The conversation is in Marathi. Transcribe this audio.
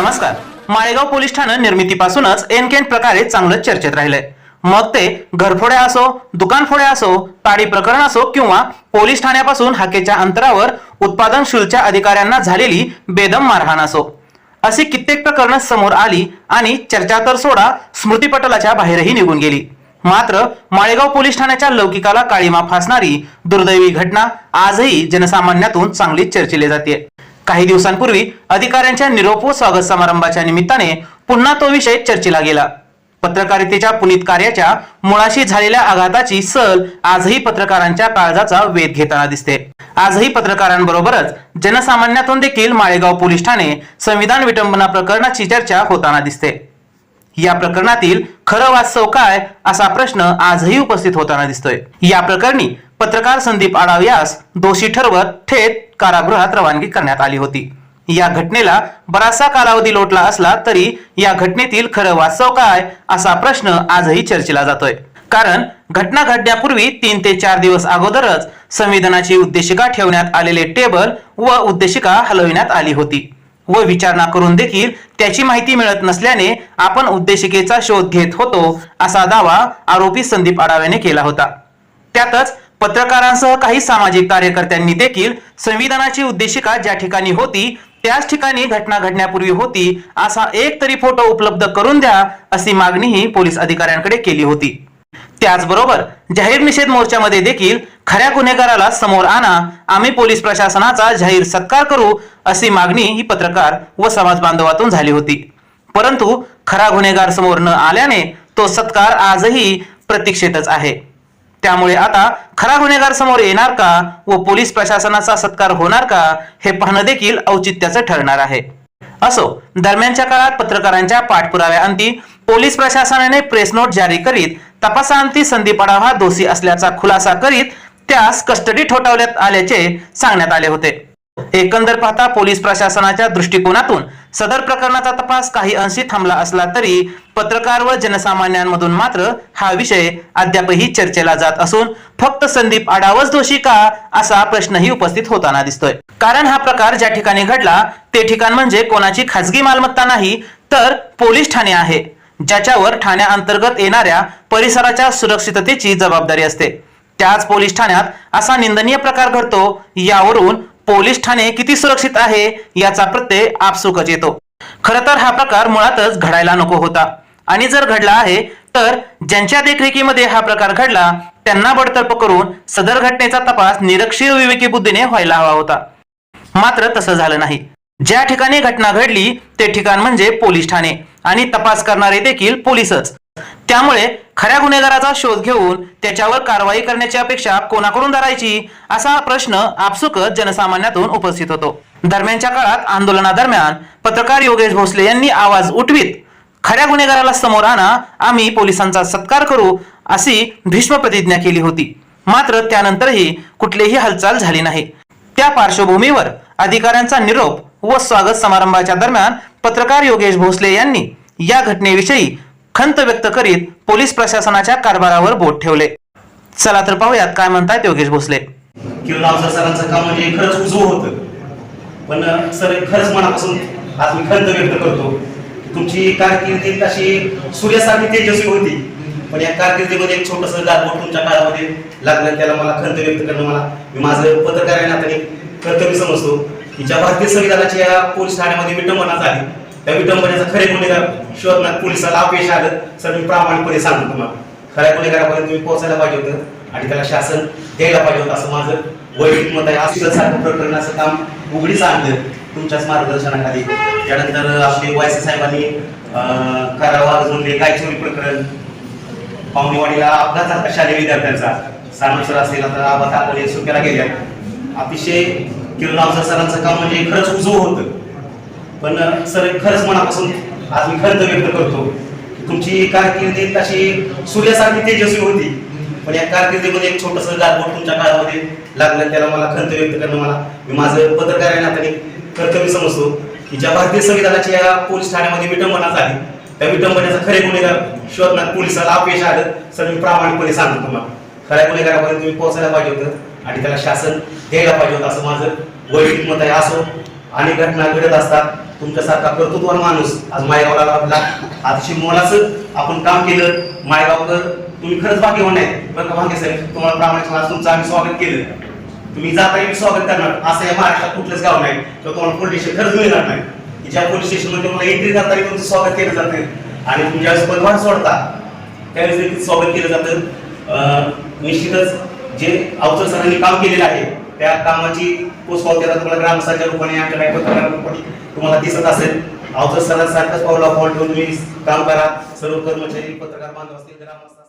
नमस्कार. माळेगाव पोलीस ठाणं निर्मितीपासूनच एनकेन प्रकारे चांगलंच चर्चेत राहिलंय. मग ते घरफोड्या असो दुकानफोड्या असो ताडी प्रकरण असो किंवा पोलीस ठाण्यापासून हाकेच्या अंतरावर उत्पादन शुल्कच्या अधिकाऱ्यांना झालेली बेदम मारहाण असो. अशी कित्येक प्रकरणं समोर आली आणि चर्चा तर सोडा स्मृतीपटलाच्या बाहेरही निघून गेली. मात्र माळेगाव पोलीस ठाण्याच्या लौकिकाला काळीमा फासणारी दुर्दैवी घटना आजही जनसामान्यातून चांगलीच चर्चिली जाते काही दिवसांपूर्वी अधिकाऱ्यांच्या निरोप स्वागत समारंभाच्या निमित्ताने पुन्हा तो विषय चर्चेला गेला. पत्रकारितेच्या पुनीत कार्याच्या मुळाशी झालेल्या आघाताची सल आजही पत्रकारांच्या काळजाचा वेध घेताना दिसते. आजही पत्रकारांबरोबरच जनसामान्यातून देखील माळेगाव पोलीस ठाणे संविधान विटंबना प्रकरणाची चर्चा होताना दिसते. या प्रकरणातील खरं वास्तव काय असा प्रश्न आजही उपस्थित होताना दिसतोय. या प्रकरणी पत्रकार संदीप आडाव यास दोषी ठरवत थेट कारागृहात रवानगी करण्यात आली होती. या घटनेला बराचसा कालावधी लोटला असला तरी या घटनेतील खरं वास्तव काय असा प्रश्न आजही चर्चेला जातोय. कारण घटना घडण्यापूर्वी तीन ते चार दिवस अगोदरच संविधानाची उद्देशिका ठेवण्यात आलेले टेबल व उद्देशिका हलविण्यात आली होती. व विचारणा करून देखील त्याची माहिती मिळत नसल्याने आपण उद्देशिकेचा शोध घेत होतो असा दावा आरोपी संदीप आडाव्याने केला होता. त्यातच पत्रकारांसह काही सामाजिक कार्यकर्त्यांनी देखील संविधानाची उद्देशिका ज्या ठिकाणी होती त्याच ठिकाणी घटना घडण्यापूर्वी होती असा एक तरी फोटो उपलब्ध करून द्या अशी मागणीही पोलीस अधिकाऱ्यांकडे केली होती. त्याचबरोबर जाहीर निषेध मोर्चामध्ये देखील खऱ्या गुन्हेगाराला समोर आणा आम्ही पोलीस प्रशासनाचा जाहीर सत्कार करू अशी मागणी ही पत्रकार व समाज बांधवातून झाली होती. परंतु खरा गुन्हेगार समोर न आल्याने तो सत्कार आजही प्रतीक्षेतच आहे. त्यामुळे आता खरा गुन्हेगार समोर येणार का व पोलीस प्रशासनाचा सत्कार होणार का हे पाहणं देखील औचित्याचं ठरणार आहे. असो दरम्यानच्या काळात पत्रकारांच्या पाठपुराव्याअंती पोलीस प्रशासनाने प्रेस नोट जारी करीत तपासाअंती संदीप आढाव हा दोषी असल्याचा खुलासा करीत त्यास कस्टडी ठोठावण्यात आल्याचे सांगण्यात आले होते. एकंदर पाहता पोलीस प्रशासनाच्या दृष्टिकोनातून सदर प्रकरणाचा तपास काही अंशी थांबला असला तरी पत्रकार व जनसामान्यांमधून मात्र हा विषय अद्यापही चर्चेला जात असून फक्त संदीप आडावच दोषी का असा प्रश्नही उपस्थित होताना दिसतोय. कारण हा प्रकार ज्या ठिकाणी घडला ते ठिकाण म्हणजे कोणाची खाजगी मालमत्ता नाही तर पोलीस ठाणे आहे ज्याच्यावर ठाण्याअंतर्गत येणाऱ्या परिसराच्या सुरक्षिततेची जबाबदारी असते. त्याच पोलीस ठाण्यात असा निंदनीय प्रकार घडतो यावरून पोलीस ठाणे किती सुरक्षित आहे याचा प्रत्यय आपसुकच येतो. खर तर हा प्रकार मुळातच घडायला नको होता. आणि जर घडला आहे तर ज्यांच्या देखरेखीमध्ये हा प्रकार घडला त्यांना बडतर्फ करून सदर घटनेचा तपास निरक्षीय विवेकी बुद्धीने व्हायला हवा होता. मात्र तसं झालं नाही. ज्या ठिकाणी घटना घडली ते ठिकाण म्हणजे पोलीस ठाणे. आणि तपास करणारे देखील पोलीसच. त्यामुळे खऱ्या गुन्हेगाराचा शोध घेऊन त्याच्यावर कारवाई करण्याची अपेक्षा कोणाकडून धरायची असा प्रश्न आपसुकच जनसामान्यातून उपस्थित होतो. दरम्यानच्या काळात आंदोलनादरम्यान पत्रकार योगेश भोसले यांनी आवाज उठवीत खऱ्या गुन्हेगाराला समोर आणा आम्ही पोलिसांचा सत्कार करू अशी भीष्म प्रतिज्ञा केली होती. मात्र त्यानंतरही कुठलीही हालचाल झाली नाही. त्या पार्श्वभूमीवर अधिकाऱ्यांचा निरोप व स्वागत समारंभाच्या दरम्यान पत्रकार योगेश भोसले यांनी या घटनेविषयी खंत व्यक्त करीत पोलीस प्रशासनाच्या कारभारावर बोट ठेवले. चला तर पाहूयात काय म्हणतात योगेश भोसले. किरण सरांचं काम म्हणजे खरंच उजवं होतं. पण सर खरंच मनापासून आज मी खंत व्यक्त करतो तुमची कारकिर्दी अशी सूर्यासारखी तेजस्वी होती. पण या कारकिर्दीमध्ये एक छोटस गारबोट तुमच्या काळामध्ये लागलं त्याला मला खंत व्यक्त करणं मला मी माझं पत्रकार या नात्याने कर्तव्य समजतो की ज्या भारतीय संविधानाच्या या पोलीस ठाण्यामध्ये विटंबना झाली त्या विटंबनेचा खरे गुन्हेगार शोधण्यात पोलिसाला अपयश आलं. सर मी प्रामाणिकपणे सांगतो तुम्हाला. खऱ्या गुन्हेगारापर्यंत तुम्ही पोहोचायला पाहिजे होतं आणि त्याला शासन द्यायला पाहिजे होतं असं माझं वैयक्तिक मत आहे. असं सारखं प्रकरण असं काम उघडीच आणलं तुमच्याच मार्गदर्शनाखाली. त्यानंतर आपले वायसे साहेबांनी करावा म्हणले काय चोरी प्रकरण. पाहुणेवाडीला अपघात झाला शालेय विद्यार्थ्यांचा सानुसर असेल आता आबा तापले सुक्याला गेल्या. अतिशय किरण सरांचं काम म्हणजे खरंच उजव होतं. पण सर खरंच मनापासून आज मी खंत व्यक्त करतो तुमची कारकिर्दी अशी सूर्यासारखी तेजस्वी होती. पण या कारकिर्दीमध्ये एक छोटस गारबोट तुमच्या काळामध्ये लागलं त्याला मला खंत व्यक्त करणं मला मी माझं पत्रकार या नात्याने कर्तव्य समजतो की ज्या भारतीय संविधानाच्या या पोलीस ठाण्यामध्ये विटंबना झाली त्या विटंबनेचा खरे गुन्हेगार शोधण्यात पोलिसाला अपयश आलं. सर मी प्रामाणिकपणे सांगतो तुम्हाला. खऱ्या गुन्हेगारापर्यंत तुम्ही पोहोचायला पाहिजे होतं आणि त्याला शासन द्यायला पाहिजे होतं असं माझं वैयक्तिक मत आहे. असो अनेक घटना घडत असतात. तुमच्यासारखा कर्तृत्वान माणूस आज मायगावला लाभला अतिशय मोलाचं आपण काम केलं. मायगावकर तुम्ही खरंच बाकी होणार बरं का भाग्य साहेब तुम्हाला प्रामाणिक तुमचं आम्ही स्वागत केलं. तुम्ही जाता येईल स्वागत करणार. असं या महाराष्ट्रात कुठलंच गाव नाही. किंवा तुम्हाला पोलीस स्टेशन खरंच मिळणार नाही. ज्या पोलीस स्टेशनमध्ये तुम्हाला एंट्री करताना तुमचं स्वागत केलं जातं. आणि तुम्ही ज्यावेळेस पदभार सोडता त्यावेळेस स्वागत केलं जातं. निश्चितच जे अवसर सरांनी काम केलेलं आहे त्या कामाची पोचपावती तुम्हाला ग्रामस्थांच्या रूपाने आमच्या काही पत्रकार रूपाने. तुम्हाला दिसत असेल. अवजर सरांसारखंच पावला पाऊल ठेवून तुम्ही काम करा. सर्व कर्मचारी पत्रकार बांधव असतील ग्रामस्थ